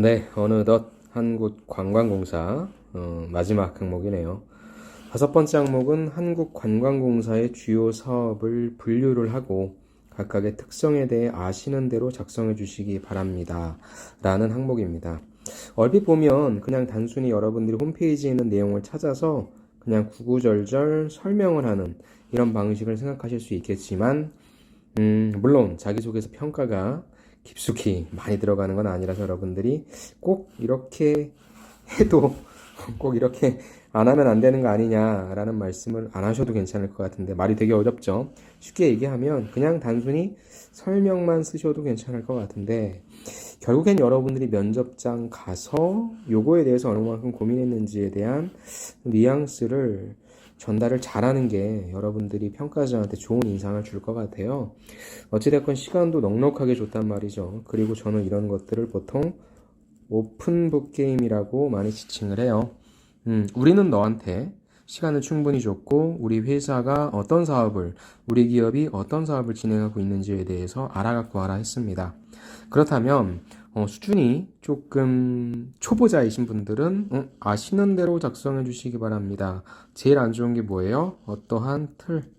네, 어느덧 한국 관광공사 어, 마지막 항목이네요. 다섯 번째 항목은 한국 관광공사의 주요 사업을 분류를 하고 각각의 특성에 대해 아시는 대로 작성해 주시기 바랍니다. 라는 항목입니다. 얼핏 보면 그냥 단순히 여러분들이 홈페이지에 있는 내용을 찾아서 그냥 구구절절 설명을 하는 이런 방식을 생각하실 수 있겠지만, 음, 물론 자기소개서 평가가 깊숙이 많이 들어가는 건 아니라서 여러분들이 꼭 이렇게 해도 꼭 이렇게 안 하면 안 되는 거 아니냐라는 말씀을 안 하셔도 괜찮을 것 같은데 말이 되게 어렵죠. 쉽게 얘기하면 그냥 단순히 설명만 쓰셔도 괜찮을 것 같은데 결국엔 여러분들이 면접장 가서 요거에 대해서 어느 만큼 고민했는지에 대한 뉘앙스를 전달을 잘하는 게 여러분들이 평가자한테 좋은 인상을 줄 것 같아요. 어찌됐건 시간도 넉넉하게 줬단 말이죠. 그리고 저는 이런 것들을 보통 오픈북 게임이라고 많이 지칭을 해요. 음, 우리는 너한테 시간을 충분히 줬고, 우리 회사가 어떤 사업을, 우리 기업이 어떤 사업을 진행하고 있는지에 대해서 알아갖고 와라 했습니다. 그렇다면, 어, 수준이 조금 초보자이신 분들은 어, 아시는 대로 작성해 주시기 바랍니다. 제일 안 좋은 게 뭐예요? 어떠한 틀,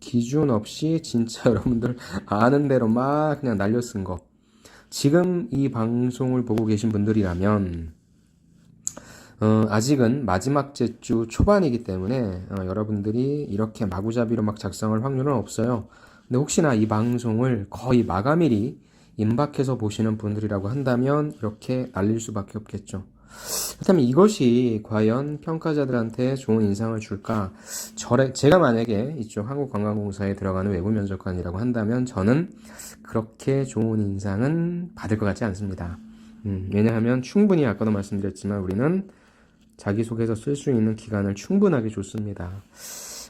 기준 없이 진짜 여러분들 아는 대로 막 그냥 날려 쓴 거. 지금 이 방송을 보고 계신 분들이라면 어, 아직은 마지막 제주 초반이기 때문에 어, 여러분들이 이렇게 마구잡이로 막 작성할 확률은 없어요. 근데 혹시나 이 방송을 거의 마감일이 임박해서 보시는 분들이라고 한다면 이렇게 날릴 수밖에 없겠죠. 그렇다면 이것이 과연 평가자들한테 좋은 인상을 줄까? 저래, 제가 만약에 이쪽 한국관광공사에 들어가는 외부 면접관이라고 한다면 저는 그렇게 좋은 인상은 받을 것 같지 않습니다. 음, 왜냐하면 충분히 아까도 말씀드렸지만 우리는 자기소개서 쓸 수 있는 기간을 충분하게 줬습니다.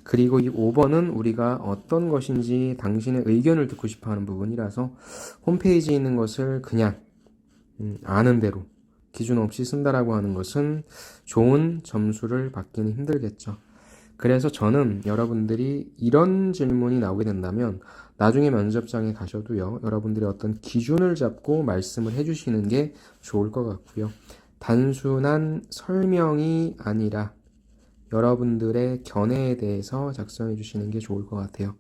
그리고 이 5번은 우리가 어떤 것인지 당신의 의견을 듣고 싶어 하는 부분이라서 홈페이지에 있는 것을 그냥 음, 아는 대로 기준 없이 쓴다라고 하는 것은 좋은 점수를 받기는 힘들겠죠. 그래서 저는 여러분들이 이런 질문이 나오게 된다면 나중에 면접장에 가셔도요, 여러분들이 어떤 기준을 잡고 말씀을 해주시는 게 좋을 것 같고요. 단순한 설명이 아니라 여러분들의 견해에 대해서 작성해 주시는 게 좋을 것 같아요.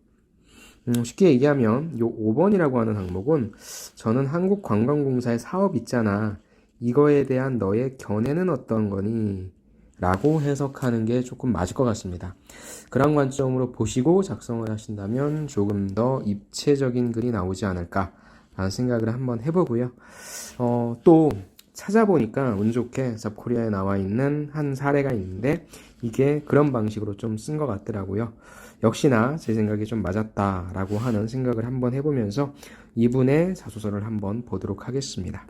음, 쉽게 얘기하면 요 5번이라고 하는 항목은 저는 한국관광공사의 사업 있잖아. 이거에 대한 너의 견해는 어떤 거니? 라고 해석하는 게 조금 맞을 것 같습니다. 그런 관점으로 보시고 작성을 하신다면 조금 더 입체적인 글이 나오지 않을까 라는 생각을 한번 해보고요. 어, 또 찾아보니까 운 좋게 잡코리아에 나와 있는 한 사례가 있는데 이게 그런 방식으로 좀 쓴 것 같더라고요. 역시나 제 생각이 좀 맞았다라고 하는 생각을 한번 해보면서 이분의 자소서를 한번 보도록 하겠습니다.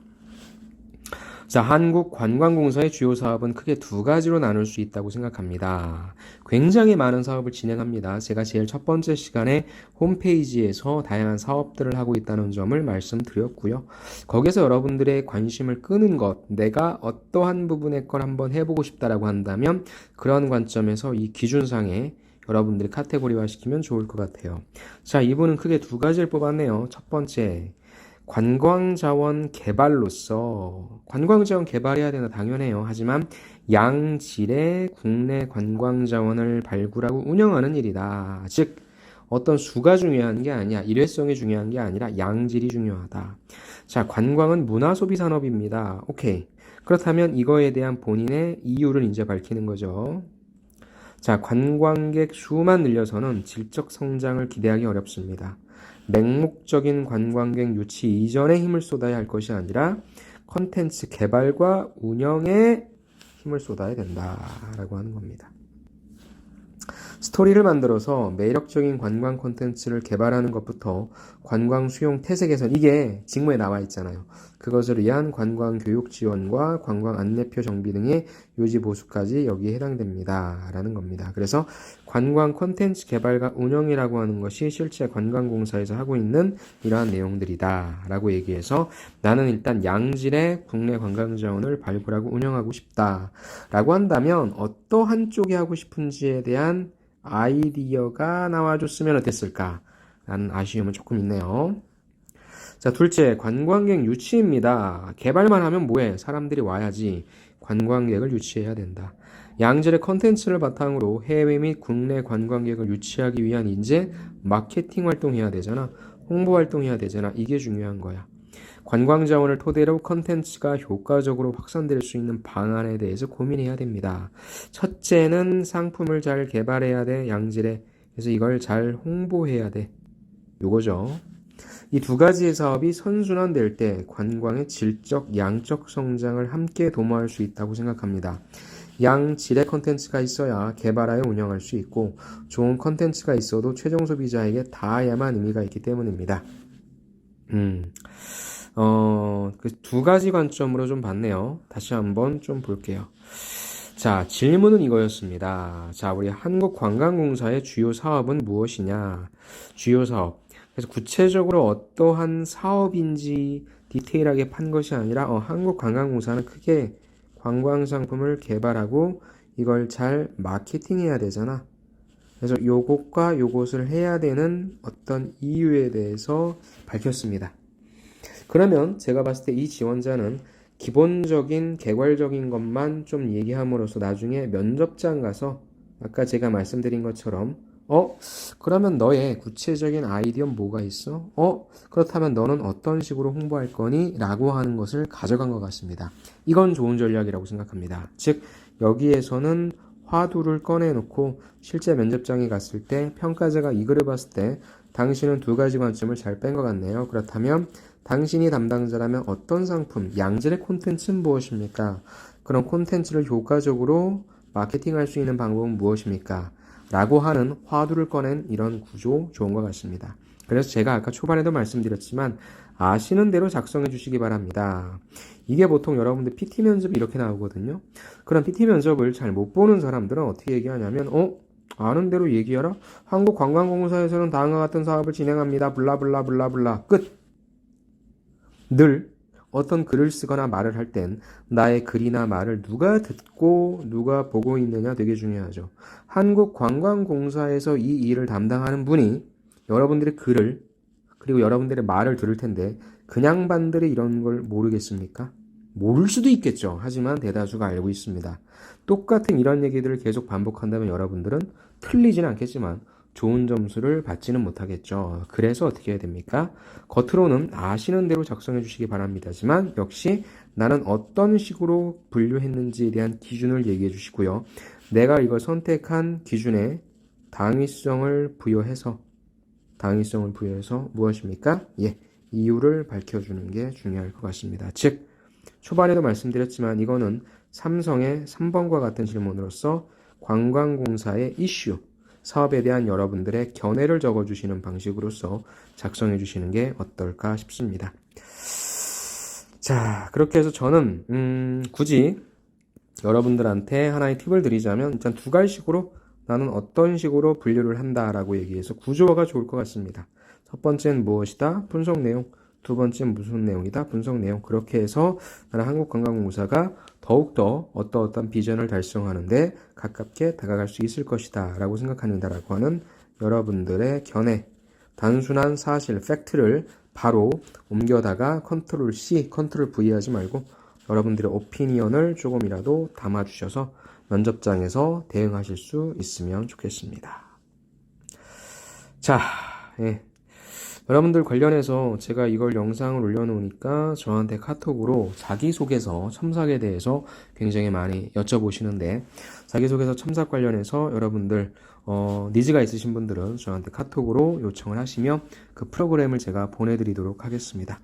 자, 한국 관광공사의 주요 사업은 크게 두 가지로 나눌 수 있다고 생각합니다. 굉장히 많은 사업을 진행합니다. 제가 제일 첫 번째 시간에 홈페이지에서 다양한 사업들을 하고 있다는 점을 말씀드렸고요. 거기서 여러분들의 관심을 끄는 것, 내가 어떠한 부분의 걸 한번 해보고 싶다라고 한다면 그런 관점에서 이 기준상에 여러분들이 카테고리화 시키면 좋을 것 같아요. 자, 이분은 크게 두 가지를 뽑았네요. 첫 번째, 관광자원 개발로서 관광자원 개발해야 되나 당연해요. 하지만 양질의 국내 관광자원을 발굴하고 운영하는 일이다. 즉 어떤 수가 중요한 게 아니야. 일회성이 중요한 게 아니라 양질이 중요하다. 자, 관광은 문화 소비 산업입니다. 오케이. 그렇다면 이거에 대한 본인의 이유를 이제 밝히는 거죠. 자, 관광객 수만 늘려서는 질적 성장을 기대하기 어렵습니다. 맹목적인 관광객 유치 이전에 힘을 쏟아야 할 것이 아니라 컨텐츠 개발과 운영에 힘을 쏟아야 된다라고 하는 겁니다. 스토리를 만들어서 매력적인 관광 콘텐츠를 개발하는 것부터 관광 수용 태세 개선 이게 직무에 나와 있잖아요. 그것을 위한 관광 교육 지원과 관광 안내표 정비 등의 요지 보수까지 여기에 해당됩니다. 라는 겁니다. 그래서 관광 콘텐츠 개발과 운영이라고 하는 것이 실제 관광공사에서 하고 있는 이러한 내용들이다. 라고 얘기해서 나는 일단 양질의 국내 관광 자원을 발굴하고 운영하고 싶다. 라고 한다면 어떠한 쪽에 하고 싶은지에 대한 아이디어가 나와줬으면 어땠을까? 라는 아쉬움은 조금 있네요. 자, 둘째, 관광객 유치입니다. 개발만 하면 뭐해? 사람들이 와야지. 관광객을 유치해야 된다. 양질의 컨텐츠를 바탕으로 해외 및 국내 관광객을 유치하기 위한 이제 마케팅 활동해야 되잖아. 홍보 활동해야 되잖아. 이게 중요한 거야. 관광 자원을 토대로 컨텐츠가 효과적으로 확산될 수 있는 방안에 대해서 고민해야 됩니다. 첫째는 상품을 잘 개발해야 돼. 양질의. 그래서 이걸 잘 홍보해야 돼. 요거죠. 이 두 가지의 사업이 선순환될 때 관광의 질적, 양적 성장을 함께 도모할 수 있다고 생각합니다. 양 질의 컨텐츠가 있어야 개발하여 운영할 수 있고 좋은 컨텐츠가 있어도 최종 소비자에게 닿아야만 의미가 있기 때문입니다. 음, 어, 그 두 가지 관점으로 좀 봤네요. 다시 한번 좀 볼게요. 자, 질문은 이거였습니다. 자, 우리 한국관광공사의 주요 사업은 무엇이냐? 주요 사업. 그래서 구체적으로 어떠한 사업인지 디테일하게 판 것이 아니라 어, 한국관광공사는 크게 관광 상품을 개발하고 이걸 잘 마케팅해야 되잖아. 그래서 요것과 요것을 해야 되는 어떤 이유에 대해서 밝혔습니다. 그러면 제가 봤을 때 이 지원자는 기본적인 개괄적인 것만 좀 얘기함으로써 나중에 면접장 가서 아까 제가 말씀드린 것처럼 어? 그러면 너의 구체적인 아이디어는 뭐가 있어? 어? 그렇다면 너는 어떤 식으로 홍보할 거니? 라고 하는 것을 가져간 것 같습니다. 이건 좋은 전략이라고 생각합니다. 즉, 여기에서는 화두를 꺼내놓고 실제 면접장에 갔을 때 평가자가 이 글을 봤을 때 당신은 두 가지 관점을 잘 뺀 것 같네요. 그렇다면 당신이 담당자라면 어떤 상품, 양질의 콘텐츠는 무엇입니까? 그런 콘텐츠를 효과적으로 마케팅할 수 있는 방법은 무엇입니까? 라고 하는 화두를 꺼낸 이런 구조 좋은 것 같습니다. 그래서 제가 아까 초반에도 말씀드렸지만 아시는 대로 작성해 주시기 바랍니다. 이게 보통 여러분들 PT 면접이 이렇게 나오거든요. 그런 PT 면접을 잘 못 보는 사람들은 어떻게 얘기하냐면 어? 아는 대로 얘기하라. 한국관광공사에서는 다음과 같은 사업을 진행합니다. 블라블라 블라블라 끝. 늘 어떤 글을 쓰거나 말을 할 땐 나의 글이나 말을 누가 듣고 누가 보고 있느냐 되게 중요하죠. 한국관광공사에서 이 일을 담당하는 분이 여러분들의 글을 그리고 여러분들의 말을 들을 텐데 그냥 반들이 이런 걸 모르겠습니까? 모를 수도 있겠죠. 하지만 대다수가 알고 있습니다. 똑같은 이런 얘기들을 계속 반복한다면 여러분들은 틀리지는 않겠지만 좋은 점수를 받지는 못하겠죠. 그래서 어떻게 해야 됩니까? 겉으로는 아시는 대로 작성해 주시기 바랍니다지만 역시 나는 어떤 식으로 분류했는지에 대한 기준을 얘기해 주시고요. 내가 이걸 선택한 기준에 당위성을 부여해서 당위성을 부여해서 무엇입니까? 예, 이유를 밝혀주는 게 중요할 것 같습니다. 즉, 초반에도 말씀드렸지만 이거는 삼성의 3번과 같은 질문으로서 관광공사의 이슈, 사업에 대한 여러분들의 견해를 적어주시는 방식으로서 작성해 주시는 게 어떨까 싶습니다. 자, 그렇게 해서 저는, 음, 굳이 여러분들한테 하나의 팁을 드리자면, 일단 두 가지식으로 나는 어떤 식으로 분류를 한다라고 얘기해서 구조화가 좋을 것 같습니다. 첫 번째는 무엇이다? 분석 내용. 두 번째는 무슨 내용이다? 분석 내용. 그렇게 해서 나는 한국관광공사가 더욱더 어떠어떤 비전을 달성하는데 가깝게 다가갈 수 있을 것이다 라고 생각합니다 라고 하는 여러분들의 견해 단순한 사실, 팩트를 바로 옮겨다가 컨트롤 C, 컨트롤 V 하지 말고 여러분들의 오피니언을 조금이라도 담아주셔서 면접장에서 대응하실 수 있으면 좋겠습니다. 자, 예. 여러분들 관련해서 제가 이걸 영상을 올려놓으니까 저한테 카톡으로 자기소개서 첨삭에 대해서 굉장히 많이 여쭤보시는데 자기소개서 첨삭 관련해서 여러분들 어, 니즈가 있으신 분들은 저한테 카톡으로 요청을 하시면 그 프로그램을 제가 보내드리도록 하겠습니다.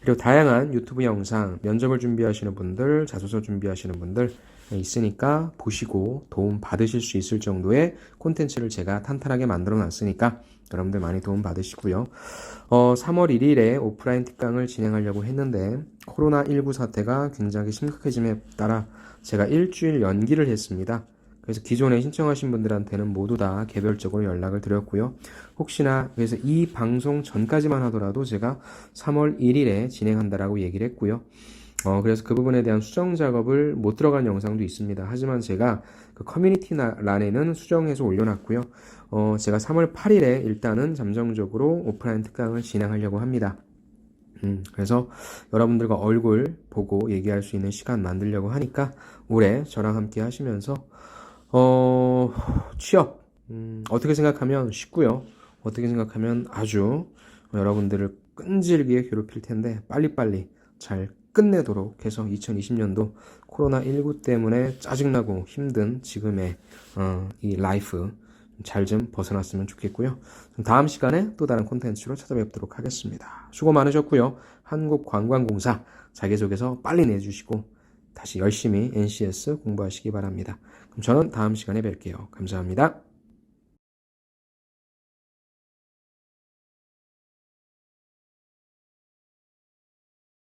그리고 다양한 유튜브 영상, 면접을 준비하시는 분들, 자소서 준비하시는 분들 있으니까 보시고 도움 받으실 수 있을 정도의 콘텐츠를 제가 탄탄하게 만들어 놨으니까 여러분들 많이 도움 받으시고요. 어, 3월 1일에 오프라인 특강을 진행하려고 했는데 코로나19 사태가 굉장히 심각해짐에 따라 제가 일주일 연기를 했습니다. 그래서 기존에 신청하신 분들한테는 모두 다 개별적으로 연락을 드렸고요. 혹시나 그래서 이 방송 전까지만 하더라도 제가 3월 1일에 진행한다라고 얘기를 했고요. 어, 그래서 그 부분에 대한 수정 작업을 못 들어간 영상도 있습니다. 하지만 제가 그 커뮤니티 란에는 수정해서 올려놨고요. 어, 제가 3월 8일에 일단은 잠정적으로 오프라인 특강을 진행하려고 합니다. 음, 그래서 여러분들과 얼굴 보고 얘기할 수 있는 시간 만들려고 하니까 올해 저랑 함께 하시면서 어, 취업 음, 어떻게 생각하면 쉽고요. 어떻게 생각하면 아주 여러분들을 끈질기게 괴롭힐 텐데 빨리빨리 잘 끝내도록 해서 2020년도 코로나19 때문에 짜증나고 힘든 지금의 어, 이 라이프 잘 좀 벗어났으면 좋겠고요. 다음 시간에 또 다른 콘텐츠로 찾아뵙도록 하겠습니다. 수고 많으셨고요. 한국관광공사 자기소개서 빨리 내주시고 다시 열심히 NCS 공부하시기 바랍니다. 그럼 저는 다음 시간에 뵐게요. 감사합니다.